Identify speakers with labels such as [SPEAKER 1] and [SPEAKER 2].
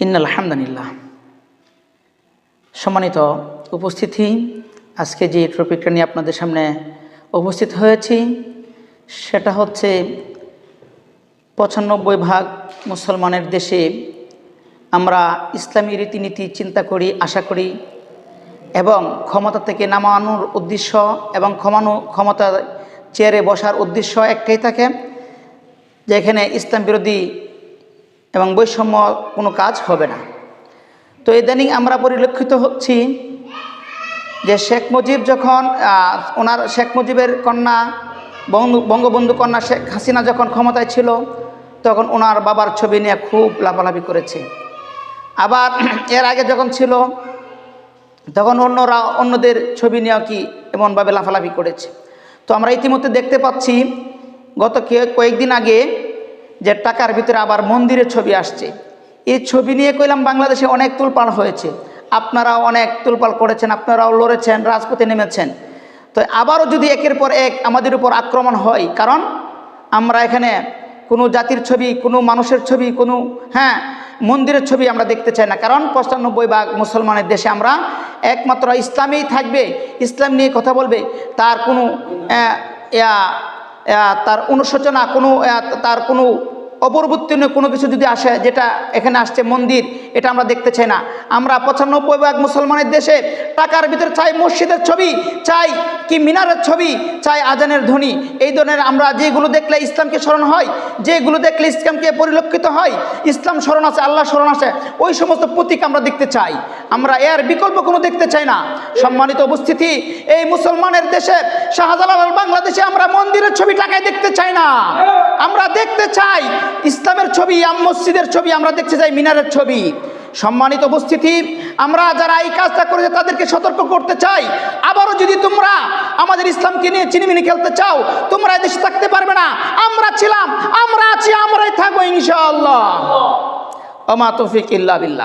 [SPEAKER 1] ইন্নাল আলহামদুলিল্লাহ সম্মানিত উপস্থিতি, আজকে যে টপিকটা নিয়ে আপনাদের সামনে উপস্থিত হয়েছি, সেটা হচ্ছে পঁচানব্বই ভাগ মুসলমানের দেশে আমরা ইসলামী রীতিনীতি চিন্তা করি, আশা করি, এবং ক্ষমতা থেকে নামানোর উদ্দেশ্য এবং ক্ষমানো ক্ষমতা চেয়ারে বসার উদ্দেশ্য একটাই থাকে, যেখানে ইসলাম বিরোধী এবং বৈষম্য কোনো কাজ হবে না। তো ইদানিং আমরা পরিলক্ষিত হচ্ছি যে শেখ মুজিব যখন ওনার শেখ মুজিবের কন্যা, বঙ্গ- বঙ্গবন্ধু কন্যা শেখ হাসিনা যখন ক্ষমতায় ছিল, তখন ওনার বাবার ছবি নিয়ে খুব লাফালাফি করেছে। আবার এর আগে যখন ছিল, তখন অন্যরা, অন্যদের ছবি নিয়ে কি এমনভাবে লাফালাফি করেছে। তো আমরা ইতিমধ্যে দেখতে পাচ্ছি, গত কয়েকদিন আগে যে টাকার ভিতরে আবার মন্দিরের ছবি আসছে। এই ছবি নিয়ে কইলাম বাংলাদেশে অনেক তুলপাল হয়েছে। আপনারাও অনেক তুলপাল করেছেন, আপনারাও লড়েছেন, রাজপথে নেমেছেন। তো আবারও যদি একের পর এক আমাদের উপর আক্রমণ হয়, কারণ আমরা এখানে কোনো জাতির ছবি, কোনো মানুষের ছবি, কোনো হ্যাঁ মন্দিরের ছবি আমরা দেখতে চাই না। কারণ পঁচানব্বই ভাগ মুসলমানের দেশে আমরা একমাত্র ইসলামেই থাকবে। ইসলাম নিয়ে কথা বলবে, তার কোনো তার অনুশোচনা কোনো তার কোনো অপরবর্তীয় কোনো কিছু যদি আসে, যেটা এখানে আসছে মন্দির, এটা আমরা দেখতে চাই না। আমরা পঁচানব্বই ভাগ মুসলমানের দেশে টাকার ভিতরে চাই মসজিদের ছবি, চাই কি মিনারের ছবি, চাই আজানের ধ্বনি। এই ধরনের আমরা যেগুলো দেখলে ইসলামকে স্মরণ হয়, যেগুলো দেখলে ইসলামকে পরিলক্ষিত হয়, ইসলাম স্মরণ আছে, আল্লাহ স্মরণ আছে, ওই সমস্ত প্রতীক আমরা দেখতে চাই। আমরা এর বিকল্প কোনো দেখতে চাই না। সম্মানিত উপস্থিতি, এই মুসলমানের দেশে শাহজালাল বাংলাদেশে আমরা মন্দিরের ছবি টাকায় দেখতে চাই না। আমরা দেখতে চাই ইসলামের ছবি, আম মসজিদের ছবি, আমরা দেখতে চাই মিনারের ছবি। সম্মানিত উপস্থিতি, আমরা যারা এই কাজটা করেছে তাদেরকে সতর্ক করতে চাই। আবারও যদি তোমরা আমাদের ইসলামকে নিয়ে চিনিমিনি খেলতে চাও, তোমরা দেশে থাকতে পারবে না। আমরা ছিলাম, আমরা আছি, আমরাই থাকব ইনশাআল্লাহ। ওমা তৌফিক ইল্লা